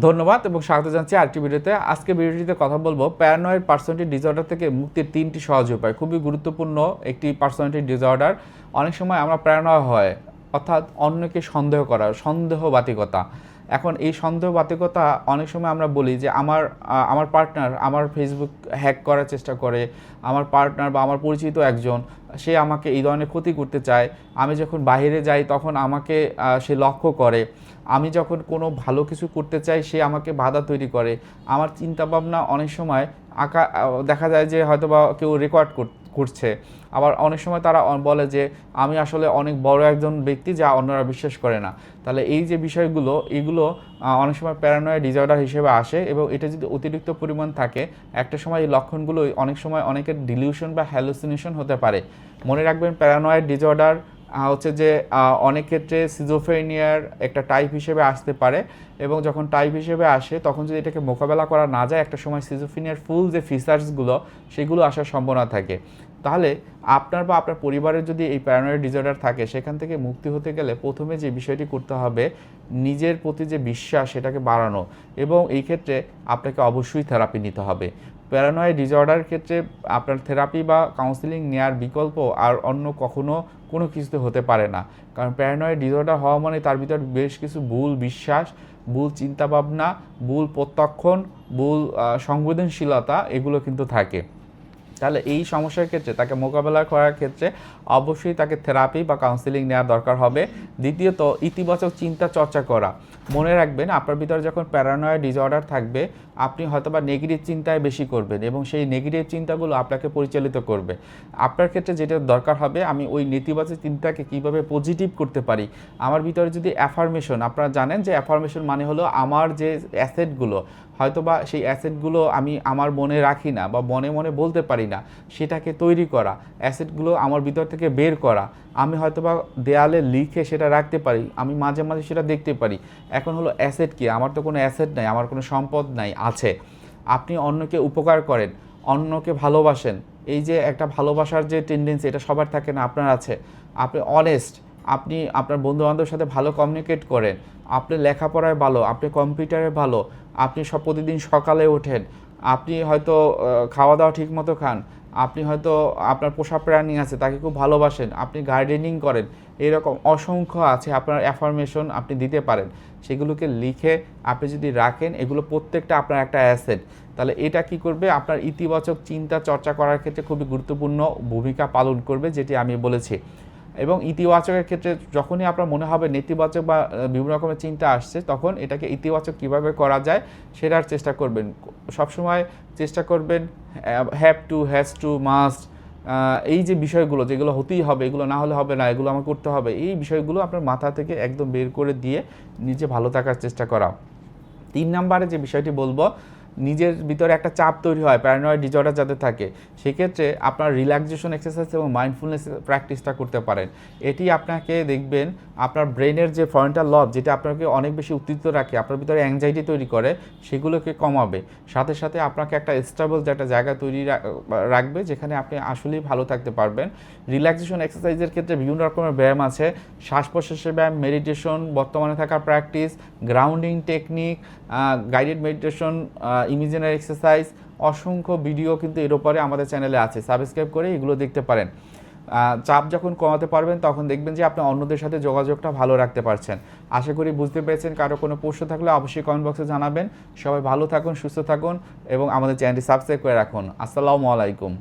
ধন্যবাদ এবং স্বাগত জানাচ্ছি আরেকটি ভিডিওতে। আজকে ভিডিওটিতে কথা বলব প্যারানয়েড পার্সোনালিটি ডিসঅর্ডার থেকে মুক্তির তিনটি সহজ উপায়। খুবই গুরুত্বপূর্ণ একটি পার্সোনালিটি ডিসঅর্ডার অনেক সময় আমরা প্যারানয় হয়, অর্থাৎ অন্যকে সন্দেহ করা, সন্দেহবাতিকতা। এখন এই সন্দেহবাতিকতা অনেক সময় আমরা বলি যে আমার আমার পার্টনার আমার ফেসবুক হ্যাক করার চেষ্টা করে, আমার পার্টনার বা আমার পরিচিত একজন, সে আমাকে এই ধরনের ক্ষতি করতে চায়। আমি যখন বাইরে যাই তখন আমাকে সে লক্ষ্য করে। আমি যখন কোনো ভালো কিছু করতে চাই সে আমাকে বাধা তৈরি করে। আমার চিন্তাভাবনা অনেক সময় আঁকা দেখা যায় যে হয়তো বা কেউ রেকর্ড করছে। আবার অনেক সময় তারা বলে যে, আমি আসলে অনেক বড় একজন ব্যক্তি যা অন্যরা বিশ্বাস করে না। তাহলে এই যে বিষয়গুলো, এগুলো অনেক সময় প্যারানয় ডিজর্ডার হিসেবে আসে এবং এটা যদি অতিরিক্ত পরিমাণ থাকে, একটা সময় এই লক্ষণগুলোই অনেক সময় অনেকের ডিলিউশন বা হ্যালুসিনেশন হতে পারে। মনে রাখবেন প্যারানয়েড ডিসঅর্ডার হচ্ছে যে অনেক ক্ষেত্রে সিজোফ্রেনিয়ার একটা টাইপ হিসেবে আসতে পারে এবং যখন টাইপ হিসেবে আসে, তখন যদি এটাকে মোকাবেলা করা না যায়, একটা সময় সিজোফ্রেনিয়ার ফুল যে ফিচার্সগুলো সেগুলো আসার সম্ভাবনা থাকে। তাহলে আপনার বা আপনার পরিবারের যদি এই প্যারানয়েড ডিসঅর্ডার থাকে, সেখান থেকে মুক্তি হতে গেলে প্রথমে যে বিষয়টি করতে হবে, নিজের প্রতি যে বিশ্বাস, সেটাকে বাড়ানো এবং এই ক্ষেত্রে আপনাকে অবশ্যই থেরাপি নিতে হবে। প্যারানয়েড ডিসঅর্ডারের ক্ষেত্রে আপনার থেরাপি বা কাউন্সিলিং নেওয়ার বিকল্প আর অন্য কখনো কোনো কিছুতে হতে পারে না। কারণ প্যারানয়েড ডিসঅর্ডার হওয়া মানে তার ভিতর বেশ কিছু ভুল বিশ্বাস, ভুল চিন্তাভাবনা, ভুল প্রত্যক্ষণ, ভুল সংবেদনশীলতা এগুলো কিন্তু থাকে। তাহলে এই সমস্যার ক্ষেত্রে তাকে মোকাবেলা করার ক্ষেত্রে অবশ্যই তাকে থেরাপি বা কাউন্সিলিং নেওয়া দরকার হবে। দ্বিতীয়ত, ইতিবাচক চিন্তা চর্চা করা। মনে রাখবেন, আপনার ভিতরে যখন প্যারানয়েড ডিসঅর্ডার থাকবে, আপনি হয়তোবা নেগেটিভ চিন্তায় বেশি করবেন এবং সেই নেগেটিভ চিন্তাগুলো আপনাকে পরিচালিত করবে। আপনার ক্ষেত্রে যেটা দরকার হবে, আমি ওই নেতিবাচক চিন্তাকে কীভাবে পজিটিভ করতে পারি? আমার ভিতরে যদি অ্যাফার্মেশন আপনারা জানেন যে অ্যাফার্মেশন মানে হলো আমার যে অ্যাসেটগুলো হয়তোবা সেই অ্যাসেটগুলো আমি আমার মনে রাখি না বা মনে মনে বলতে পারি না, সেটাকে তৈরি করা, অ্যাসেটগুলো আমার ভিতর থেকে বের করা, আমি হয়তোবা দেয়ালে লিখে সেটা রাখতে পারি, আমি মাঝে মাঝে সেটা দেখতে পারি। এখন হলো অ্যাসেট কি? আমার তো কোনো অ্যাসেট নাই, আমার কোনো সম্পদ নাই, আছে। আপনি অন্যকে উপকার করেন, অন্যকে ভালোবাসেন। এই যে একটা ভালোবাসার যে টেন্ডেন্সি এটা সবার থাকে না, আপনার আছে। আপনি অনেস্ট আপনি আপনার বন্ধু বান্ধবের সাথে ভালো কমিউনিকেট করেন, আপনি লেখাপড়ায় ভালো, আপনি কম্পিউটারে ভালো, আপনি সব প্রতিদিন সকালে ওঠেন, আপনি হয়তো খাওয়া দাওয়া ঠিক মতো খান, আপনি হয়তো আপনার পোষা প্রাণী আছে, তাকে খুব ভালোবাসেন, আপনি গার্ডেনিং করেন, এরকম অসংখ্য আছে আপনার অ্যাফার্মেশন আপনি দিতে পারেন। সেগুলোকে লিখে আপনি যদি রাখেন, এগুলো প্রত্যেকটা আপনার একটা অ্যাসেট তাহলে এটা কি করবে? আপনার ইতিবাচক চিন্তা চর্চা করার ক্ষেত্রে খুবই গুরুত্বপূর্ণ ভূমিকা পালন করবে, যেটি আমি বলেছি। এবং ইতিবাচকের ক্ষেত্রে যখনই আপনার মনে হবে নেতিবাচক বা বিভিন্ন রকমের চিন্তা আসছে, তখন এটাকে ইতিবাচক কীভাবে করা যায় সেটার চেষ্টা করবেন। সবসময় চেষ্টা করবেন have to has to must এই যে বিষয়গুলো, যেগুলো হতেই হবে, এগুলো না হলে হবে না, এগুলো আমার করতে হবে, এই বিষয়গুলো আপনার মাথা থেকে একদম বের করে দিয়ে নিজে ভালো থাকার চেষ্টা করা। তিন নম্বরে যে বিষয়টি বলব নিজের ভিতরে একটা চাপ তৈরি হয় প্যারানয়েড ডিজর্ডার যাদের থাকে, সেক্ষেত্রে আপনার রিল্যাক্সেশন এক্সারসাইজ এবং মাইন্ডফুলনেস প্র্যাকটিসটা করতে পারেন। এটি আপনাকে দেখবেন আপনার ব্রেনের যে ফ্রন্টাল লব যেটা আপনাকে অনেক বেশি উত্তেজিত রাখে, আপনার ভিতরে অ্যাংজাইটি তৈরি করে, সেগুলোকে কমাবে। সাথে সাথে আপনাকে একটা স্টেবল একটা জায়গা তৈরি রাখবে, যেখানে আপনি আসলেই ভালো থাকতে পারবেন। রিল্যাক্সেশন এক্সারসাইজের ক্ষেত্রে বিভিন্ন রকমের ব্যায়াম আছে। শ্বাস প্রশ্বাসের ব্যায়াম মেডিটেশন বর্তমানে থাকা practice grounding technique guided meditation imaginary exercise, অসংখ্য ভিডিও কিন্তু এর উপরে আমাদের চ্যানেলে আছে। সাবস্ক্রাইব করে এগুলো দেখতে পারেন। চাপ যখন কমাতে পারবেন, তখন দেখবেন যে আপনি অন্যদের সাথে যোগাযোগটা ভালো রাখতে পারছেন। আশা করি বুঝতে পেরেছেন। কারও কোনো প্রশ্ন থাকলে অবশ্যই কমেন্ট বক্সে জানাবেন। সবাই ভালো থাকুন, সুস্থ থাকুন এবং আমাদের চ্যানেলটি সাবস্ক্রাইব করে রাখুন। আসসালামু আলাইকুম।